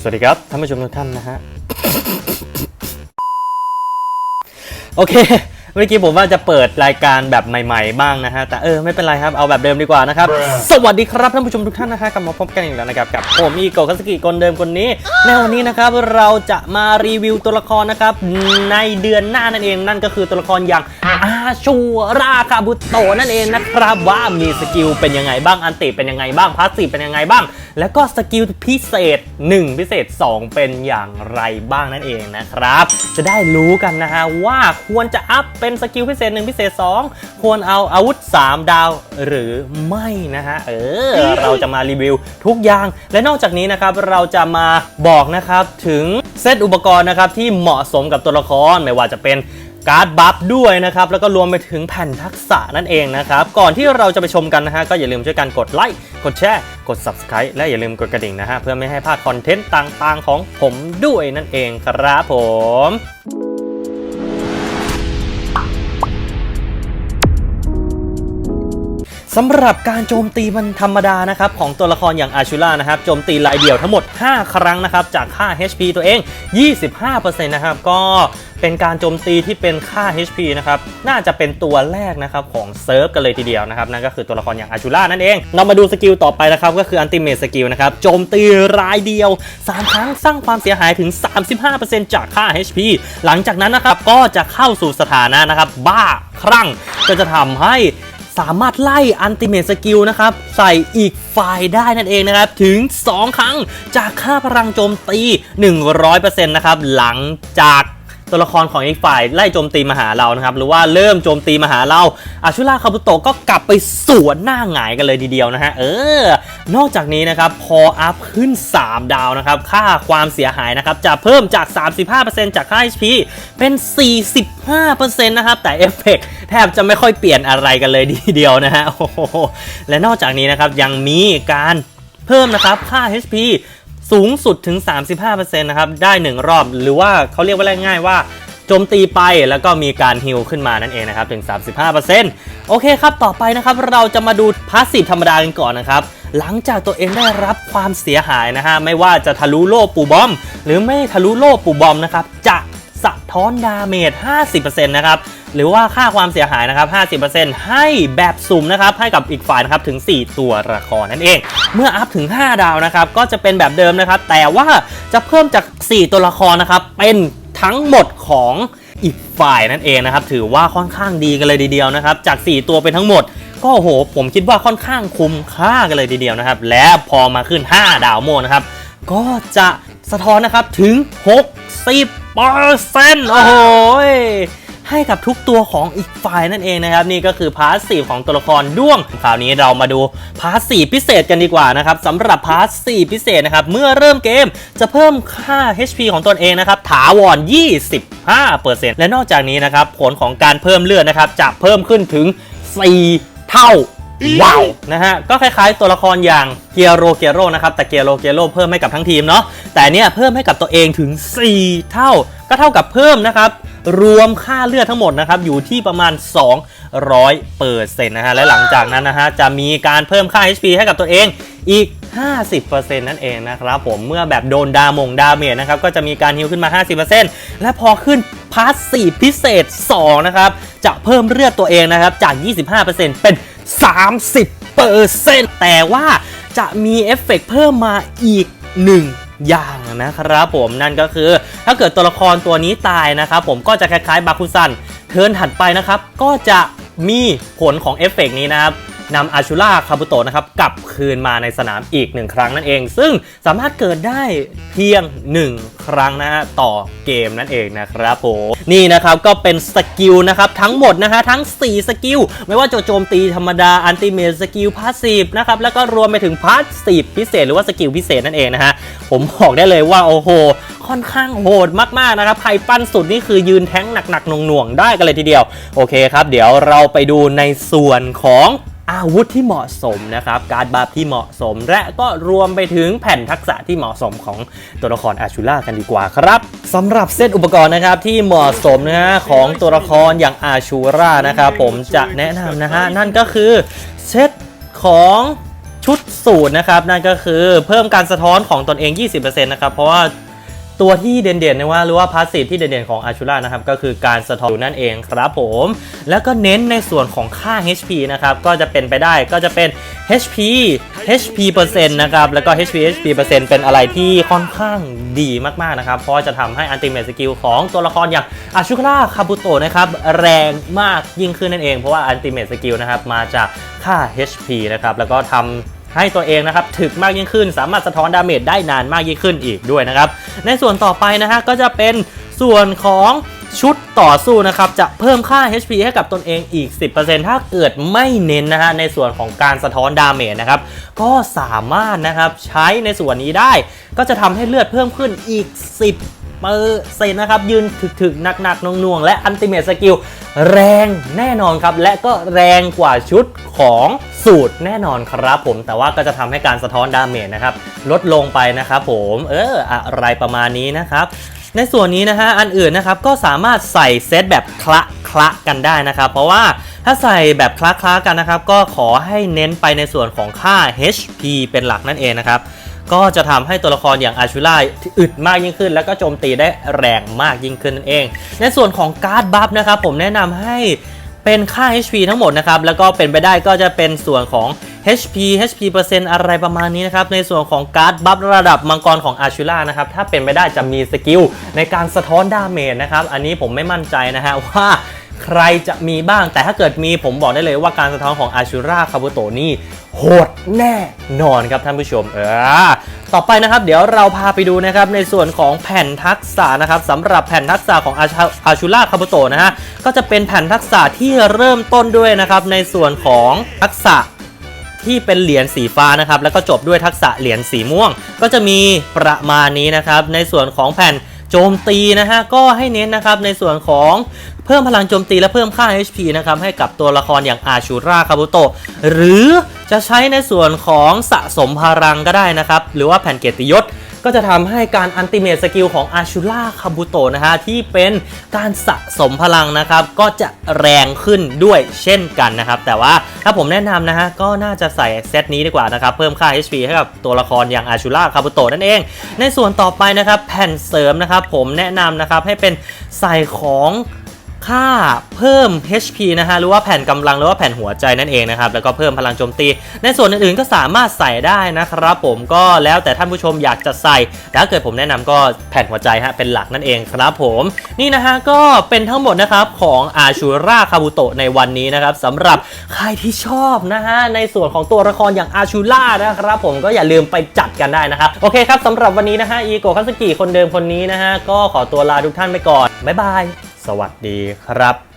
สวัสดีครับท่านผู้ชมทุกท่านนะฮะ โอเค เมื่อกี้ผมว่าจะเปิดรายการแบบใหม่ๆบ้างนะฮะ แต่เออไม่เป็นไรครับ เอาแบบเดิมดีกว่านะครับ สวัสดีครับท่านผู้ชมทุกท่านนะฮะกลับมาพบกันอีกแล้วนะครับกับผมอีโกคัสกิคนเดิมคนนี้ ในวันนี้นะครับเราจะมารีวิวตัวละครนะครับในเดือนหน้านั่นเองนั่นก็คือตัวละครอย่างอาชูราคาบุโตะนั่นเองนะครับว่ามีสกิลเป็นยังไงบ้างอันติเป็นยังไงบ้างพาสซีฟเป็นยังไงบ้าง แล้วก็สกิลพิเศษ 1 พิเศษ 2 เป็นอย่างไรบ้างนั่นเองนะครับ จะได้รู้กันนะฮะว่าควรจะอัพเป็นสกิลพิเศษ 1 พิเศษ 2 ควรเอาอาวุธ 3 ดาวหรือไม่นะฮะเออเราจะมารีวิวทุกอย่าง และนอกจากนี้นะครับเราจะมาบอกนะครับถึงเซตอุปกรณ์นะครับที่เหมาะสมกับตัวละครไม่ว่าจะเป็น การ์ดบัฟด้วยนะครับ แล้วก็รวมไปถึงแผ่นทักษะนั่นเองนะครับ ก่อนที่เราจะไปชมกันนะฮะ ก็อย่าลืมช่วยกันกดไลค์ กดแชร์ กด Subscribe และอย่าลืมกดกระดิ่งนะฮะ เพื่อไม่ให้พลาดคอนเทนต์ต่างๆ ของผมด้วยนั่นเองครับผม สำหรับการโจมตีมันธรรมดานะครับของตัวละครอย่างอาชูล่านะครับโจมตีรายเดี่ยวทั้งหมด 5 ครั้งนะครับจากค่า HP ตัวเอง 25%นะครับก็เป็นการโจมตีที่เป็นค่า HP นะครับน่าจะเป็นตัวแรกนะครับของเซิร์ฟกันเลยทีเดียวนะครับนั่นก็คือตัวละครอย่างอาชูล่านั่นเอง เรามาดูสกิลต่อไปนะครับก็คืออันติเม e สกิลนะครับโจมตีรายเดียว 3 ครั้งสร้างความเสียหายถึง 35%จากค่า HP หลังจากนั้นนะครับก็จะเข้าสู่สถานะนะครับบ้าคลั่งก็จะทำให้ สามารถไล่อันติเมตสกิลนะครับ ใส่อีกฝ่ายได้นั่นเองนะครับ ถึง 2 ครั้งจากค่าพลังโจมตี 100%นะครับ หลังจาก ตัวละครของอีกฝ่ายไล่โจมตีมาหาเรานะครับหรือว่าเริ่มโจมตีมาหาเราอาชุราคาบุโตะก็กลับไปสวนหน้าหงายกันเลยทีเดียวนะฮะเออนอกจากนี้นะครับพออัพขึ้น 3 ดาวนะครับค่าความเสียหายนะครับจะเพิ่มจาก 35%จากค่า HP เป็น 45%นะครับแต่เอฟเฟกต์แทบจะไม่ค่อยเปลี่ยนอะไรกันเลยทีเดียวนะฮะโอ้โหและนอกจากนี้นะครับยังมีการเพิ่มนะครับค่า HP สูงสุดถึง 35%นะครับได้ 1 รอบ หรือว่าเขาเรียกว่าง่ายๆว่าโจมตีไปแล้วก็มีการฮิลขึ้นมานั่นเองนะครับถึง 35%โอเคครับ ต่อไปนะครับ เราจะมาดูพาสซีฟธรรมดากันก่อนนะครับ หลังจากตัวเองได้รับความเสียหายนะฮะ ไม่ว่าจะทะลุโล่ปูบอม หรือไม่ทะลุโล่ปูบอมนะครับ จะ สะท้อนดาเมจ 50%นะครับหรือว่าค่าความเสียหายนะครับ 50%ให้แบบสุ่มนะครับ ให้กับอีกฝ่ายนะครับ ถึง 4 ตัวละครนั่นเอง เมื่ออัพถึง 5 ดาวนะครับ ก็จะเป็นแบบเดิมนะครับ แต่ว่าจะเพิ่มจาก 4 ตัวละครนะครับ เป็นทั้งหมดของอีกฝ่ายนั่นเองนะครับ ถือว่าค่อนข้างดีกันเลยทีเดียวนะครับ จาก 4 ตัวเป็นทั้งหมด ก็โห ผมคิดว่าค่อนข้างคุ้มค่ากันเลยทีเดียวนะครับ และพอมาขึ้น 5 ดาวโมนะครับ ก็จะสะท้อนนะครับ ถึง 60เปอร์เซ็นต์โอ้โหให้กับทุกตัวของอีกฝ่ายนั่นเองนะครับ นี่ก็คือพาร์ทสีของตัวละครด้วงคราวนี้เรามาดูพาร์ทสีพิเศษกันดีกว่านะครับสำหรับพาร์ทสีพิเศษนะครับ เมื่อเริ่มเกมจะเพิ่มค่า HP ของตนเองนะครับ ถาวร 25%และนอกจากนี้นะครับ ผลของการเพิ่มเลือดนะครับ จะเพิ่มขึ้นถึง 4 เท่า ว้าวนะฮะก็คล้ายๆตัวละครอย่างเกียโรเกียโรนะครับแต่เกียโรเกียโรเพิ่มให้กับทั้งทีมเนาะแต่เนี่ยเพิ่มให้กับตัวเองถึง 4 เท่า ก็เท่ากับเพิ่มนะครับรวมค่าเลือดทั้งหมดนะครับอยู่ที่ประมาณ 200เปอร์เซ็นต์นะฮะและหลังจากนั้นนะฮะจะมีการเพิ่มค่า HP ให้กับตัวเองอีก 50%นั่นเองนะครับผมเมื่อแบบโดนดามงดาเมจนะครับก็จะมีการฮิวขึ้นมา 50%และพอขึ้นพาสซีฟพิเศษ 2 นะครับ จะเพิ่มเลือดตัวเองนะครับจาก 25%เป็น 30เปอร์เซ็นต์แต่ว่าจะมีเอฟเฟกต์เพิ่มมาอีก 1อย่างนะครับผมนั่นก็คือ ถ้าเกิดตัวละครตัวนี้ตายนะครับผมก็จะคล้ายๆบาคุซันเทิร์นถัดไปนะครับ ก็จะมีผลของเอฟเฟกต์นี้นะครับ นำอาชูล่าคาบุโตะนะครับกลับคืนมาในสนามอีกหนึ่งครั้งนั่นเอง ซึ่งสามารถเกิดได้เพียง 1 ครั้งนะฮะต่อเกมนั่นเองนะครับผมนี่นะครับก็เป็นสกิลนะครับทั้งหมดนะฮะทั้ง 4 สกิล ไม่ว่าจะโจมตีธรรมดาอันติเม e สกิลพาสซีฟนะครับแล้วก็รวมไปถึงพาสซีฟพิเศษหรือว่าสกิลพิเศษนั่นเองนะฮะผมบอกได้เลยว่าโอ้โหค่อนข้างโหดมากๆนะครับใครปั้นสุดนี่คือยืนแท้งหนักๆหน่วงๆได้กันเลยทีเดียว โอเคครับ เดี๋ยวเราไปดูในส่วนของ อาวุธที่เหมาะสมนะครับ การบัฟที่เหมาะสม และก็รวมไปถึงแผ่นทักษะที่เหมาะสมของตัวละครอาชูล่ากันดีกว่าครับสำหรับเซตอุปกรณ์นะครับที่เหมาะสมนะฮะของตัวละครอย่างอาชูรานะครับผมจะแนะนำนะฮะนั่นก็คือเซตของชุดสูตรนะครับนั่นก็คือเพิ่มการสะท้อนของตนเอง 20%นะครับเพราะว่า ตัวที่เด่นๆนะว่าหรือว่าพาสซีฟที่เด่นๆของอาชูล่านะครับก็คือการสะท้อนนั่นเองครับผม แล้วก็เน้นในส่วนของค่า HP นะครับก็จะเป็นไปได้ก็จะเป็น HP HP เปอร์เซ็นต์นะครับแล้วก็ HP HP เปอร์เซ็นต์เป็นอะไรที่ค่อนข้างดีมากๆนะครับเพราะจะทำให้อันติเม e สกิลของตัวละครอย่างอาชูล่าคาบุโตะนะครับแรงมากยิ่งขึ้นนั่นเองเพราะว่าอันติเม e สกิลนะครับมาจากค่า HP นะครับแล้วก็ทำ ให้ตัวเองนะครับถึกมากยิ่งขึ้น สามารถสะท้อนดาเมจได้นานมากยิ่งขึ้นอีกด้วยนะครับ ในส่วนต่อไปนะฮะก็จะเป็นส่วนของชุดต่อสู้นะครับจะเพิ่มค่า HP ให้กับตนเองอีก 10%ถ้าเกิดไม่เน้นนะฮะในส่วนของการสะท้อนดาเมจนะครับก็สามารถนะครับใช้ในส่วนนี้ได้ ก็จะทำให้เลือดเพิ่มขึ้นอีก 10 เปอร์เซ็นต์นะครับ ยืนถึกๆหนักๆน่วงๆ และอันติเม e สกิลแรงแน่นอนครับ และก็แรงกว่าชุดของสูตรแน่นอนครับผมแต่ว่าก็จะทำให้การสะท้อนดาเมจนะครับ ลดลงไปนะครับผมเอออะไรประมาณนี้นะครับในส่วนนี้นะฮะอันอื่นนะครับก็สามารถใส่เซตแบบคละคละกันได้นะครับ เพราะว่าถ้าใส่แบบคละคละกันนะครับ ก็ขอให้เน้นไปในส่วนของค่า HP เป็นหลักนั่นเองนะครับ ก็จะทำให้ตัวละครอย่างอาชูล่าอึดมากยิ่งขึ้น แล้วก็โจมตีได้แรงมากยิ่งขึ้นนั่นเอง ในส่วนของการ์ดบัฟนะครับผมแนะนำให้เป็นค่า HP ทั้งหมดนะครับ แล้วก็เป็นไปได้ก็จะเป็นส่วนของ HP HP เปอร์เซ็นต์อะไรประมาณนี้นะครับ ในส่วนของการ์ดบัฟระดับมังกรของอาชูล่านะครับ ถ้าเป็นไปได้จะมีสกิลในการสะท้อนดาเมจนะครับ อันนี้ผมไม่มั่นใจนะฮะว่า ใครจะมีบ้าง แต่ถ้าเกิดมีผมบอกได้เลยว่าการสะท้อนของอาชูราคาบุโตนี่โหดแน่นอนครับท่านผู้ชมเออต่อไปนะครับ เดี๋ยวเราพาไปดูนะครับในส่วนของแผ่นทักษะนะครับสำหรับแผ่นทักษะของอาชอาชูราคาบุโตนะฮะก็จะเป็นแผ่นทักษะที่เริ่มต้นด้วยนะครับในส่วนของทักษะที่เป็นเหรียญสีฟ้านะครับแล้วก็จบด้วยทักษะเหรียญสีม่วง ก็จะมีประมาณนี้นะครับในส่วนของแผ่น โจมตีนะฮะก็ให้เน้นนะครับในส่วนของเพิ่มพลังโจมตีและเพิ่มค่า HP นะครับให้กับตัวละครอย่างอาชูราคาบุโตะหรือจะใช้ในส่วนของสะสมพลังก็ได้นะครับ หรือว่าแผ่นเกียรติยศ ก็จะทำให้การอันติเม e สกิลของอาชูล่าคาบุโตะนะฮะที่เป็นการสะสมพลังนะครับ ก็จะแรงขึ้นด้วยเช่นกันนะครับ แต่ว่าถ้าผมแนะนำนะฮะก็น่าจะใส่เซตนี้ดีกว่านะครับ เพิ่มค่า HP ให้กับตัวละครอย่างอาชูล่าคาบุโตะนั่นเอง ในส่วนต่อไปนะครับแผ่นเสริมนะครับ ผมแนะนำนะครับให้เป็นใส่ของ ค่าเพิ่ม HP นะฮะหรือว่าแผ่นกำลังหรือว่าแผ่นหัวใจนั่นเองนะครับแล้วก็เพิ่มพลังโจมตี ในส่วนอื่นๆก็สามารถใส่ได้นะครับผมก็แล้วแต่ท่านผู้ชมอยากจะใส่ถ้าเกิดผมแนะนำก็แผ่นหัวใจฮะเป็นหลักนั่นเองครับผมนี่นะฮะก็เป็นทั้งหมดนะครับของอาชูราคาบุโตะในวันนี้นะครับสำหรับใครที่ชอบนะฮะในส่วนของตัวละครอย่างอาชูล่านะครับผมก็อย่าลืมไปจัดกันได้นะครับโอเคครับสำหรับวันนี้นะฮะอีโกคัสกิคนเดิมคนนี้นะฮะก็ขอตัวลาทุกท่านไปก่อนบ๊ายบาย สวัสดีครับ